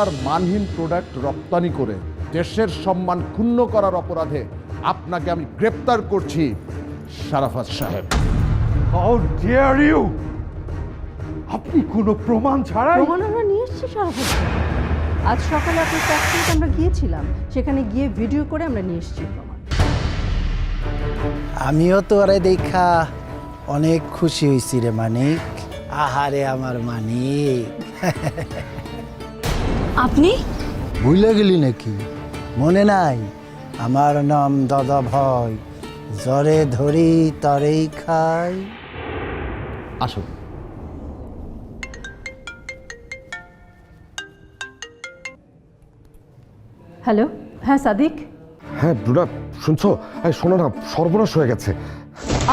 আর মানহীন প্রোডাক্ট রপ্তানি করে দেশের সম্মান ক্ষুণ্ণ করার অপরাধে আপনাকে আমি গ্রেপ্তার করছি সারাফাত সাহেব। হাউ ডিয়ার ইউ আপনি কোনো প্রমাণ ছাড়াই প্রমাণ আমরা নিয়ে এসেছি সারাফত আজ সকালে আপনার ফ্যাক্টরিতে আমরা গিয়েছিলাম সেখানে গিয়ে ভিডিও করে আমরা নিয়ে এসেছি প্রমাণ। আমিও তোরে দেখা অনেক খুশি হয়েছি রে মানিক। আহারে আমার মানিক। আপনি? ভুলে গেলি নাকি? মনে নাই? আমার নাম দাদা ভয় জ্বরে ধরি তরেই খাই। আসুন। হ্যালো? হ্যাঁ সাদিক? হ্যাঁ রুনা শুনছো? এই শোনো না সর্বনাশ হয়ে গেছে।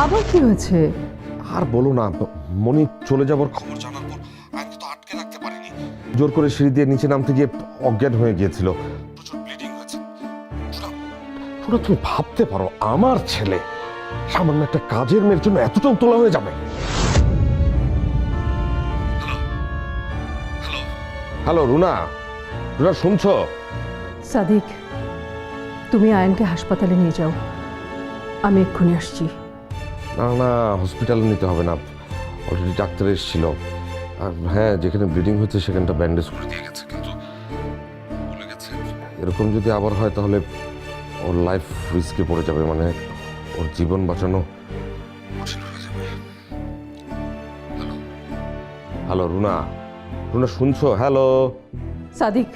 আবার কি হয়েছে? আর বলো না মনি চলে যাবার খবর জানার জোর করে সিঁড়ি দিয়ে নিচে নামতে গিয়ে অজ্ঞান হয়ে গিয়েছিল। প্রচুর ব্লিডিং হয়েছে রুনা, রুনা, তুমি ভাবতে পারো আমার ছেলে সামান্য একটা কাজের মেয়ের জন্য এতটাও তোলা হয়ে যাবে। হ্যালো রুনা। রুনা শুনছো? সাদিক তুমি আয়নকে হাসপাতালে নিয়ে যাও। আমি এক্ষুনি আসছি। না না হসপিটালে নিতে হবে না। অলরেডি ডাক্তার এসেছিল। আর হ্যাঁ যেখানে ব্লিডিং হচ্ছে সেখানটা ব্যান্ডেজ করে দিয়ে গেছে কিন্তু গেছে। এরকম যদি আবার হয় তাহলে ওর লাইফ রিস্কে পড়ে যাবে মানে ওর জীবন বাঁচানো কঠিন হয়ে যাবে। Hello hello Runa. রুনা শুনছো? হ্যালো সাদিক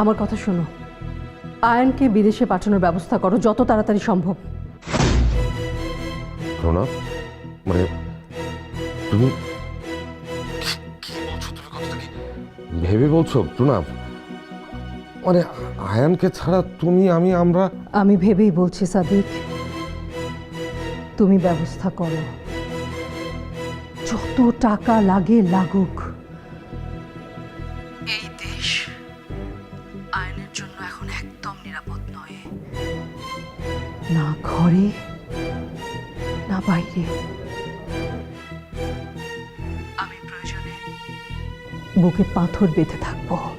আমার কথা শোনো। আয়নকে বিদেশে পাঠানোর ব্যবস্থা করো যত তাড়াতাড়ি সম্ভব। রুনা মানে তুমি ভেবে বলছো প্রণাম। মানে আয়ানকে ছাড়া তুমি আমি আমরা? আমি ভেবেই বলছি সাদিক। তুমি ব্যবস্থা করো। যত টাকা লাগে লাগুক। এই দেশ আইনের জন্য এখন একদম নিরাপদ নয়। না ঘরে বুকে পাথর বেঁধে থাকব।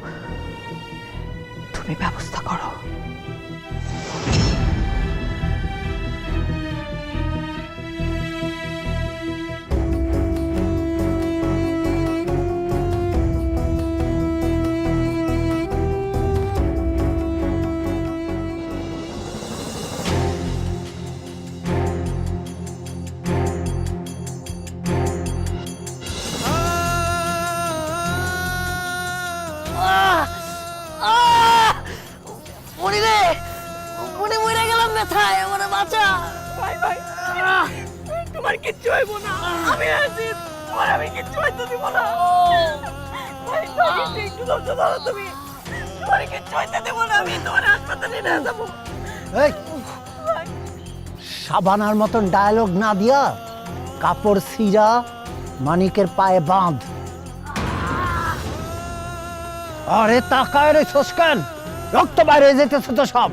তোমার কিচ্ছু হইব না। আমি আছি, তোমার আমি কিচ্ছু হইতে দিব না। একটু ধৈর্য ধরো তুমি। তোমার কিচ্ছু হইতে না, আমি তোমার হাসপাতালে নিয়ে এই, সাবানার মতন ডায়লগ না দিয়া কাপড় সিরা মানিকের পায়ে বাঁধ। আরে, তাকায় রে কেন? রক্ত বাইরে যেতেছে তো সব।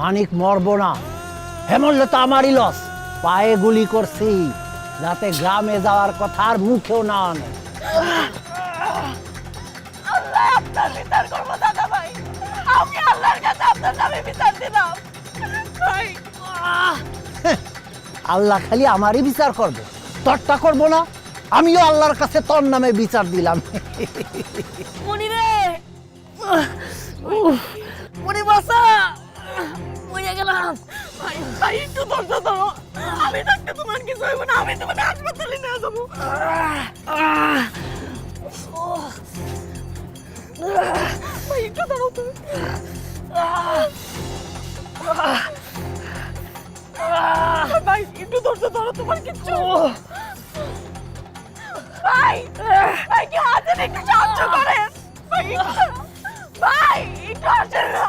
মানিক মরবো না। হেমল্লে, তো আমারই লস পায়ে গুলি করছি যাতে গ্রামে যাওয়ার কথা আর মুখেও না আনে। আল্লাহ আপনার বিচার করব দাদা ভাই। আমি আল্লাহর কাছে আপনার নামে বিচার দিলাম। ভাই আল্লাহ খালি আমারই বিচার করবে। তোরটা করব না আমিও আল্লাহর কাছে তোর নামে বিচার দিলাম। মনি রে! মনি বাসা! মরে গেলাম। ভাই ভাই একটু ধৈর্য ধরো আমি থাকতে তোমার কিছু হইব না, আমি তোমার হাসপাতালে নিয়ে যাব। একটু তুমি। ভাই, একটু ধৈর্য ধরো, তোমার কিচ্ছু ভাই ভাই, কি হাতের একটু সাহায্য করেন। ভাই একটু- আসেন না।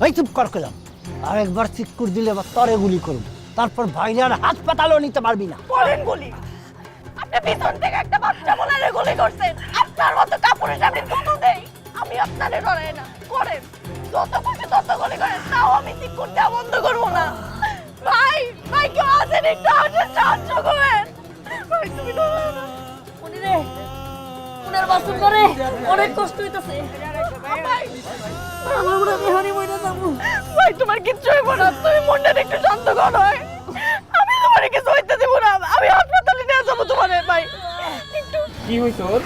ওই চুপ কর কলাম আর একবার চিৎকুর দিলে বা তরে গুলি করব। তারপর বাইরে আর হাসপাতালও নিতে পারবি না। করেন গুলি। আপনি পিছন থেকে একটা বাচ্চা গুলি করছেন। আপনার মতো কাপড়ের সামনে দুটো দেই আমি আপনারে ডরাই না। করেন। যত খুশি তত গুলি করেন। তাও আমি ঠিক করতে বন্ধ করব না। ভাই ভাই, কেউ আছেন একটু? আসেন সাহায্য করেন ভাই, তুমি রে। বাসন করে অনেক কষ্ট হইতাছে। আমার আমি যাব। ভাই তোমার কিচ্ছু হইব না। তুমি মনটা একটু শান্ত কর হয় আমি তোমার কিছু হইতে দেব না। আমি হাসপাতালে নিয়ে যাব তোমার ভাই। একটু কি হইছে ওর?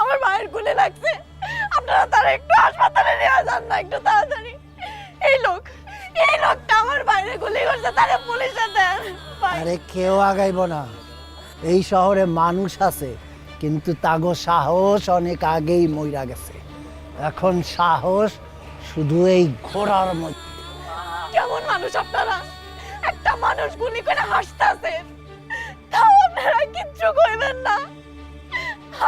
আমার ভাইয়ের গুলি লাগছে। আপনারা তারা একটু হাসপাতালে নিয়ে যান না একটু তাড়াতাড়ি। এই লোক এই লোকটা আমার বাইরে গুলি করছে তারা পুলিশে দেন আরে কেউ আগাইব না। এই শহরে মানুষ আছে। কিন্তু তাগো সাহস অনেক আগেই মইরা গেছে। এখন সাহস শুধু এই ঘোড়ার মধ্যে। কেমন মানুষ আপনারা? একটা মানুষ গুলি করে হাসতেছেন তাও আপনারা কিচ্ছু কইবেন না।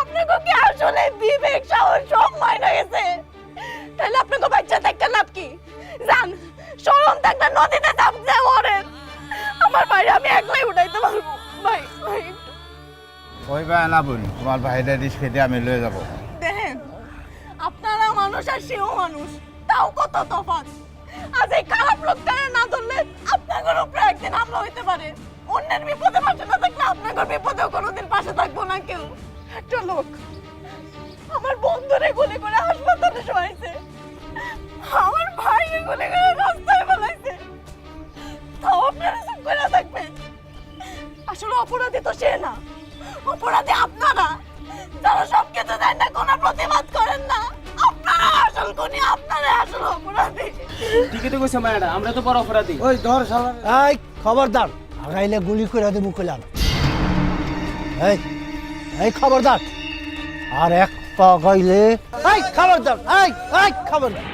আপনাকে কি আসলে বিবেক, সাহস সব মাইনা গেছে তাহলে আপনাকে বাচ্চা থাকতে লাভ কি? জান সরম থাকতে নদীতে চাপতে মরেন। আমার বাইরে আমি একলাই উঠাইতে পারব। ভাই ভাই। ওই ভাই না বোন, তোমার ভাইটা রিস্ক খেতে, আমি লয়ে যাব। দেখেন, আপনারা মানুষ আর সেও মানুষ, তাও কত তফাৎ। আজ এই খারাপ লোকটারে না ধরলে আপনাদের উপরে একদিন হামলা হইতে পারে। অন্যের বিপদে পাশে না থাকলে আপনাদের বিপদেও কোনোদিন পাশে থাকব না কেউ। একটা লোক আমার বন্ধুরে গুলি করে হাসপাতালে শোয়াইছে। আমার ভাইকে গুলি করে রাস্তায় ফেলাইছে। তাও আপনারা চুপ করে থাকবেন। আসলে অপরাধী তো সে না। অপরাধী আপনারা যারা সব কিছু দেন না কোনো প্রতিবাদ করেন না। আপনারা আসল কোনি আপনারা আসল অপরাধী। ঠিকই তো কইছে মায়েরা আমরা তো বড় অপরাধী। এই খবরদার। আগাইলে গুলি করে দেবো কইলাম। এই এই খবরদার। আর এক পা গাইলে এই খবরদার। এই এই খবরদার।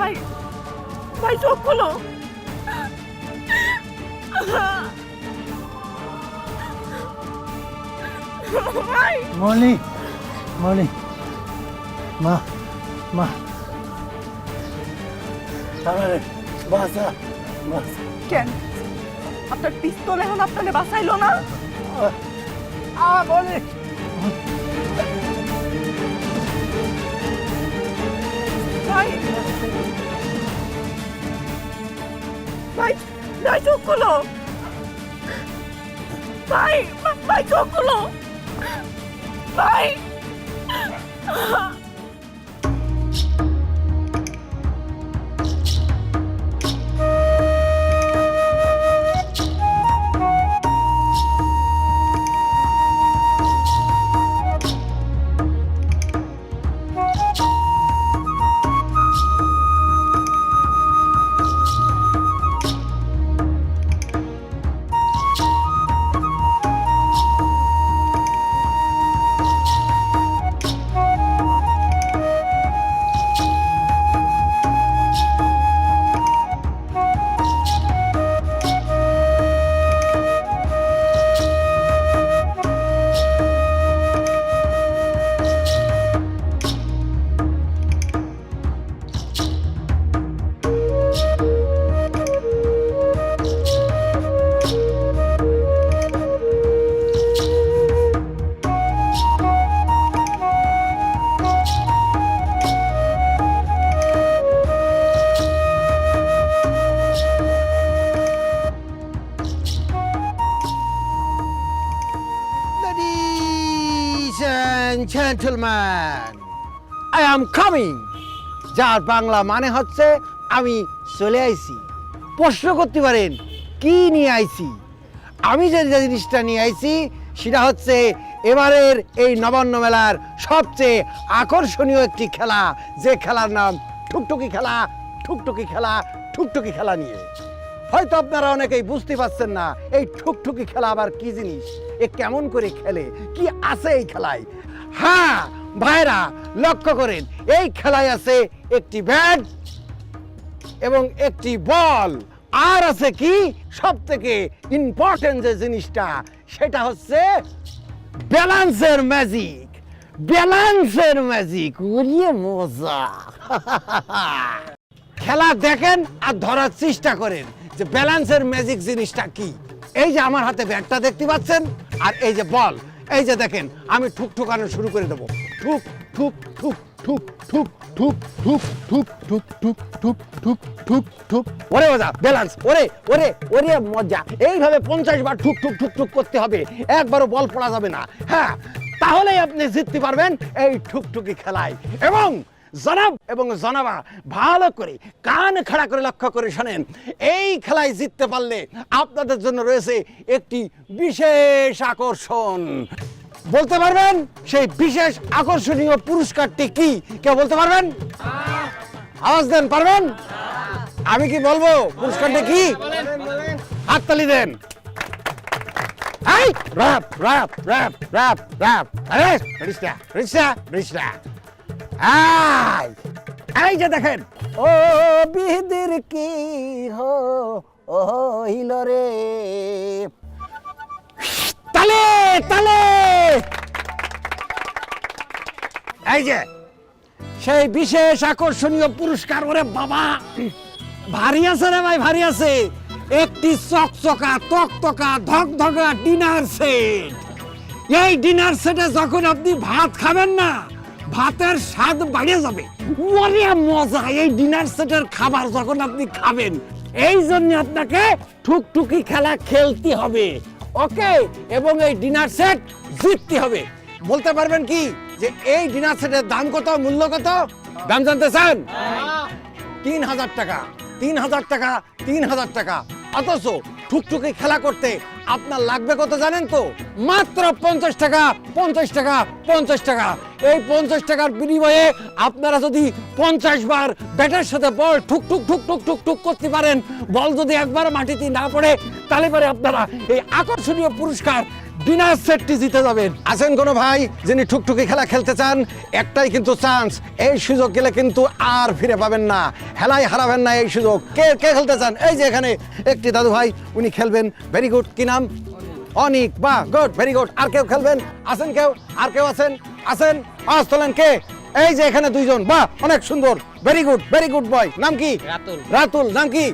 ভাই ভাই চোখ খুলো। মনি মনি মা মা। আমারে বাসা বাসা কেন? আপনার পিস্তল এখন আপনাকে বাঁচাইলো না? আ মনি ভাই ভাই ভাই চোখ খুলো ভাই ভাই gentlemen, I am coming. যার বাংলা মানে হচ্ছে আমি চলে আইছি। প্রশ্ন করতে পারেন কি নিয়ে আইছি? আমি যে জিনিসটা নিয়ে আইছি সেটা হচ্ছে এবারের এই নবান্ন মেলার সবচেয়ে আকর্ষণীয় একটি খেলা যে খেলার নাম ঠুকটুকি খেলা ঠুকটুকি খেলা ঠুকটুকি খেলা নিয়ে। হয়তো আপনারা অনেকেই বুঝতে পারছেন না এই ঠুকঠুকি খেলা আবার কি জিনিস? এ কেমন করে খেলে? কি আছে এই খেলায়? হ্যাঁ ভাইরা, লক্ষ্য করেন, এই খেলায় আছে একটি ব্যাট এবং একটি বল আর আছে কি? সব থেকে ইম্পর্টেন্ট যে জিনিসটা, সেটা হচ্ছে ব্যালান্সের ম্যাজিক ব্যালান্সের ম্যাজিক মজা। খেলা দেখেন আর ধরার চেষ্টা করেন যে ব্যালান্সের ম্যাজিক জিনিসটা কি। এই যে আমার হাতে ব্যাটটা দেখতে পাচ্ছেন, আর এই যে বল এই যে দেখেন আমি ঠুক ঠুকানো শুরু করে দেবো ঠুক ঠুক ঠুক ঠুক ঠুক ঠুক ঠুক ঠুক ঠুক ঠুক ঠুক ঠুক ঠুক ঠুক ওরে মজা ব্যালেন্স ওরে ওরে ওরে মজা এইভাবে পঞ্চাশ বার ঠুক ঠুক ঠুক ঠুক করতে হবে একবারও বল পড়া যাবে না হ্যাঁ তাহলেই আপনি জিততে পারবেন এই ঠুকঠুকি খেলায় এবং জনাব এবং জনাবা ভালো করে কান খাড়া করে লক্ষ্য করে শোনেন। এই খেলায় জিততে পারলে আপনাদের জন্য রয়েছে একটি বিশেষ আকর্ষণ। বলতে পারবেন? সেই বিশেষ আকর্ষণীয় পুরস্কারটি কি? কেউ বলতে পারবেন? আওয়াজ দেন, পারবেন? আমি কি বলব? পুরস্কারটা কি? হাততালি দেন। এই rap rap rap rap rap আরে রিস্টা রিস্টা রিস্টা এই যে দেখেন। ও বিহিদির কি হো ও রে। তালে তালে! এই যে সেই বিশেষ আকর্ষণীয় পুরস্কার ওরে বাবা। ভারী আছে রে ভাই ভারী আছে। একটি চকচকা তকতকা ধকধকা ডিনার সেট। এই ডিনার সেটে যখন আপনি ভাত খাবেন না ভাতের স্বাদ বাড়িয়ে যাবে। ওরে মজা, এই ডিনার সেটের খাবার যখন আপনি খাবেন, এই জন্য আপনাকে ঠুকঠুকি খেলা খেলতে হবে, ওকে? এবং এই ডিনার সেট জিততে হবে। বলতে পারবেন কি যে এই ডিনার সেটের দাম কত, মূল্য কত? দাম জানতে চান? তিন হাজার টাকা, তিন হাজার টাকা, তিন হাজার টাকা। অথচ ঠুকঠুকি খেলা করতে আপনার লাগবে কত জানেন তো? মাত্র পঞ্চাশ টাকা পঞ্চাশ টাকা পঞ্চাশ টাকা। এই পঞ্চাশ টাকার বিনিময়ে আপনারা যদি পঞ্চাশ বার ব্যাটের সাথে বল ঠুক ঠুক ঠুক ঠুক ঠুক ঠুক করতে পারেন, বল যদি একবার মাটিতে না পড়ে, তাহলে পরে আপনারা এই আকর্ষণীয় পুরস্কার ডিনার সেটটি জিতে যাবেন। আছেন কোনো ভাই যিনি ঠুকঠুকি খেলা খেলতে চান? একটাই কিন্তু চান্স এই সুযোগ গেলে কিন্তু আর ফিরে পাবেন না। হেলাই হারাবেন না এই সুযোগ। কে কে খেলতে চান? এই যে এখানে একটি দাদু ভাই, উনি খেলবেন। ভেরি গুড কি নাম? অনিক। বাহ গুড ভেরি গুড আর কেউ খেলবেন? আছেন কেউ? আর কেউ আছেন? আছেন? আজ তোলেন কে? এই যে এখানে দুইজন। বাহ অনেক সুন্দর। Very good very good boy নাম কি? রাতুল। রাতুল। নাম কি?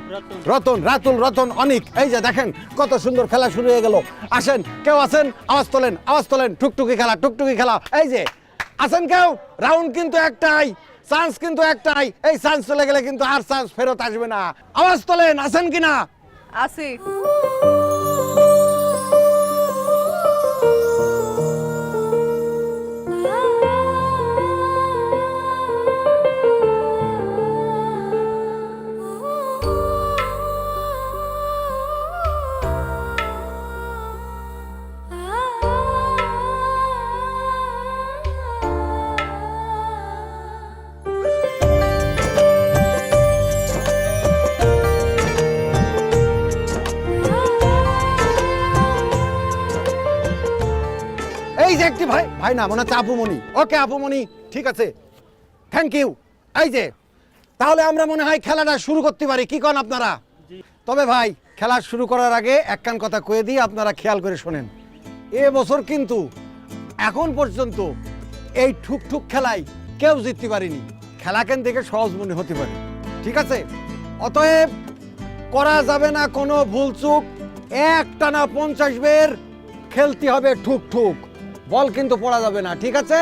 রতন। রাতুল রতন অনিক। এই যে দেখেন কত সুন্দর খেলা শুরু হয়ে গেল। আসেন কেউ আছেন? আওয়াজ তোলেন আওয়াজ তোলেন। টুকটুকি খেলা টুকটুকি খেলা। এই যে আছেন কেউ? রাউন্ড কিন্তু একটাই চান্স কিন্তু একটাই। এই চান্স চলে গেলে কিন্তু আর চান্স ফেরত আসবে না। আওয়াজ তোলেন আছেন কিনা? আসি ভাই না, মনে হচ্ছে আপুমণি ওকে আপুমণি ঠিক আছে। থ্যাংক ইউ এই যে, তাহলে আমরা মনে হয় খেলাটা শুরু করতে পারি। কি কন আপনারা? তবে ভাই, খেলা শুরু করার আগে একখান কথা কয়ে দিই, আপনারা খেয়াল করে শোনেন। এ বছর কিন্তু, এখন পর্যন্ত এই ঠুক ঠুক খেলায় কেউ জিততে পারেনি। খেলা কেন দেখে সহজ মনে হতে পারে। ঠিক আছে? অতএব করা যাবে না কোনো ভুলচুক এক টানা পঞ্চাশ বের খেলতে হবে ঠুক ঠুক বল কিন্তু পড়া যাবে না, ঠিক আছে?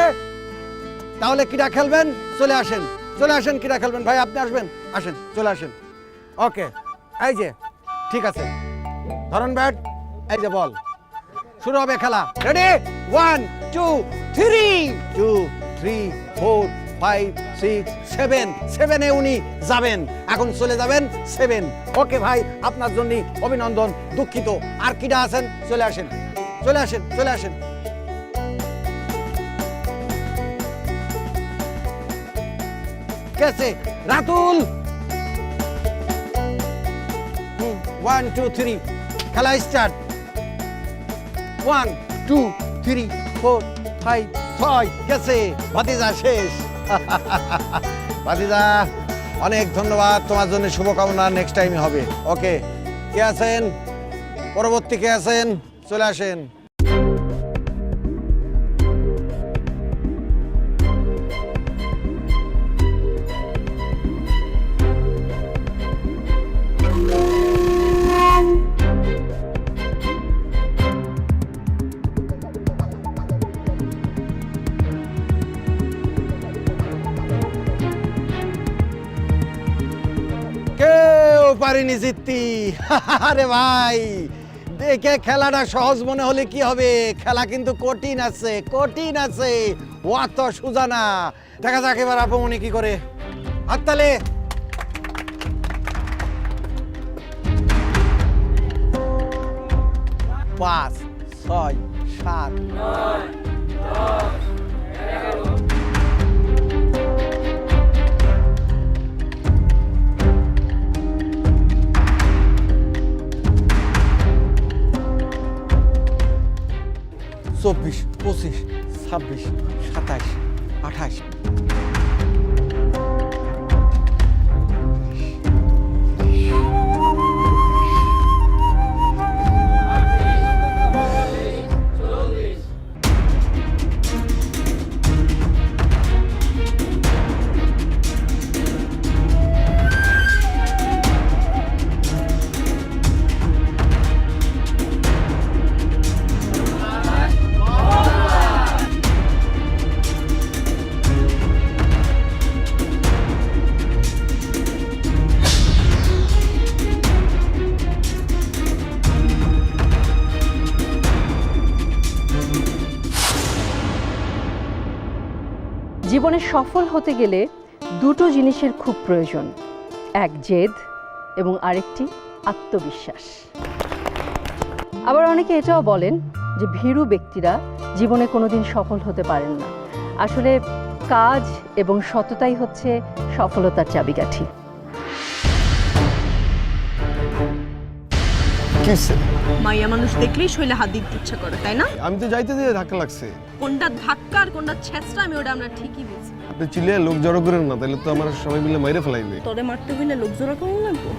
তাহলে কিরা খেলবেন? চলে আসেন চলে আসেন কিরা খেলবেন। ভাই, আপনি আসবেন? আসেন, চলে আসেন। ওকে, এই যে, ঠিক আছে। ধরুন ব্যাট, এই যে বল। শুরু হবে খেলা। Ready one two three two three four five six seven সেভেনে উনি যাবেন। এখন চলে যাবেন সেভেন ওকে ভাই, আপনার জন্য অভিনন্দন, দুঃখিত। আর কিটা আছেন? চলে আসেন। চলে আসেন চলে আসেন। কেসে রাতুল! ওয়ান টু থ্রি খেলা start one two three four five ছয় গেছে। ভাতিজা শেষ। ভাতিজা, অনেক ধন্যবাদ। তোমার জন্য শুভকামনা নেক্সট টাইম হবে। ওকে কে আছেন? পরবর্তী কে আছেন? চলে আসেন। পারিনি জিততি। আরে ভাই, দেখে খেলাটা সহজ মনে হলে কি হবে? খেলা কিন্তু কঠিন আছে কঠিন আছে। অত সোজা না দেখা যাক এবার আপু উনি কি করে। হাততালে পাঁচ, ছয়, সাত। চব্বিশ পঁচিশ ছাব্বিশ সাতাশ আঠাশ সফল হতে গেলে দুটো জিনিসের খুব প্রয়োজন। এক জেদ এবং আরেকটি আত্মবিশ্বাস। আবার অনেকে এটাও বলেন যে ভীরু ব্যক্তিরা জীবনে কোনোদিন সফল হতে পারেন না। আসলে কাজ এবং সততাই হচ্ছে সফলতার চাবিকাঠি। মাইয়া মানুষ দেখলেই শৈলে হাত দিতে ইচ্ছা করে তাই না? আমি তো যাইতে দিয়ে ধাক্কা লাগছে। কোনটা ধাক্কা আর কোনটা ছেঁচড়া আমি ওটা আমরা ঠিকই বুঝি। আপনি চিল্লিয়ে লোক জড়ো করেন না তাহলে তো আমার সবাই মিলে মাইরে ফেলাইবে। তোরে মারতে হইলে লোক জোড়া কম লাগবো?